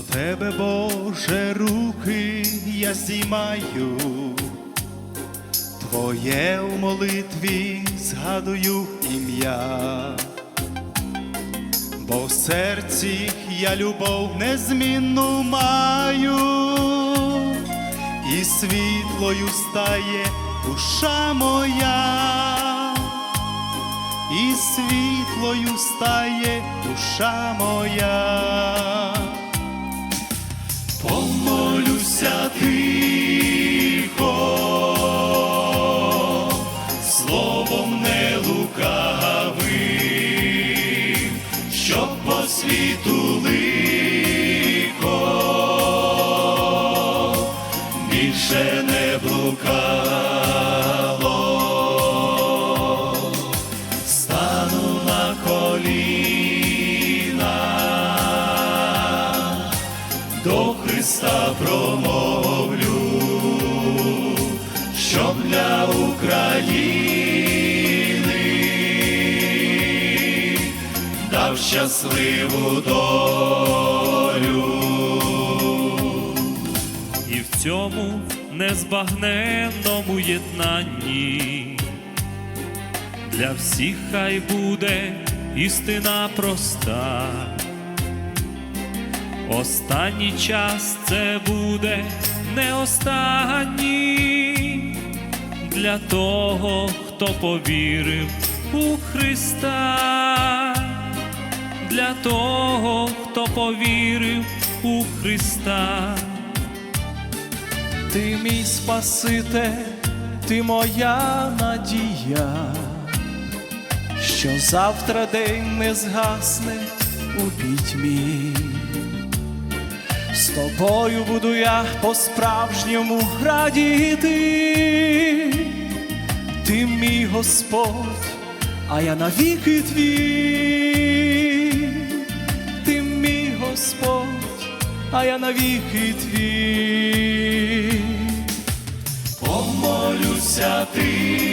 тебе, Боже, руки я здіймаю, Твоє у молитві згадую ім'я, бо в серці я любов незмінну маю, і світлою стає душа моя, і світлою стає душа моя. Словом не лукавим, щоб по світу лихо. Більше не блукало, стану на коліна до щоб для України дав щасливу долю. і в цьому незбагненному єднанні для всіх хай буде істина проста. Останній час це буде не останній для того, хто повірив у Христа, для того, хто повірив у Христа. Ти мій Спаситель, ти моя надія, що завтра день не згасне у пітьмі. З тобою буду я по-справжньому радіти, ти мій Господь, а я навіки твій, ти мій Господь, а я навіки твій. Помолюся тихо,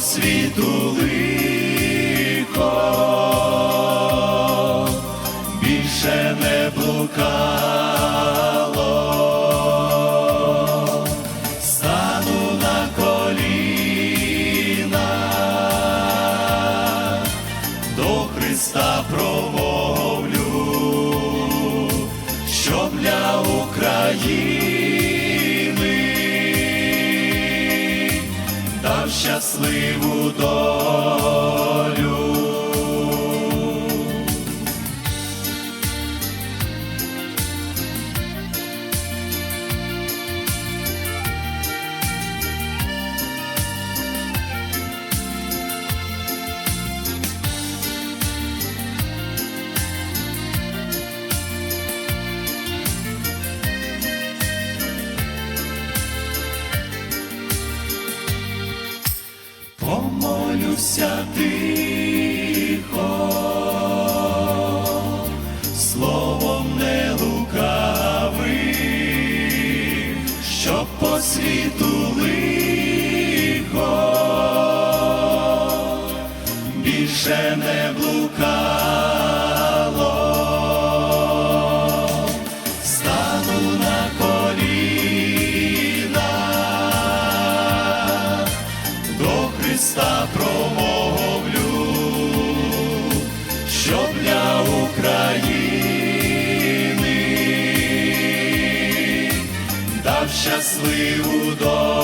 світу лихо. Більше не блукало, щасливу долю. Помолюся тихо, словом не лукавим, щоб по світу лихо більше не блукало, Христа промовлю, щоб для України дав щасливу долю.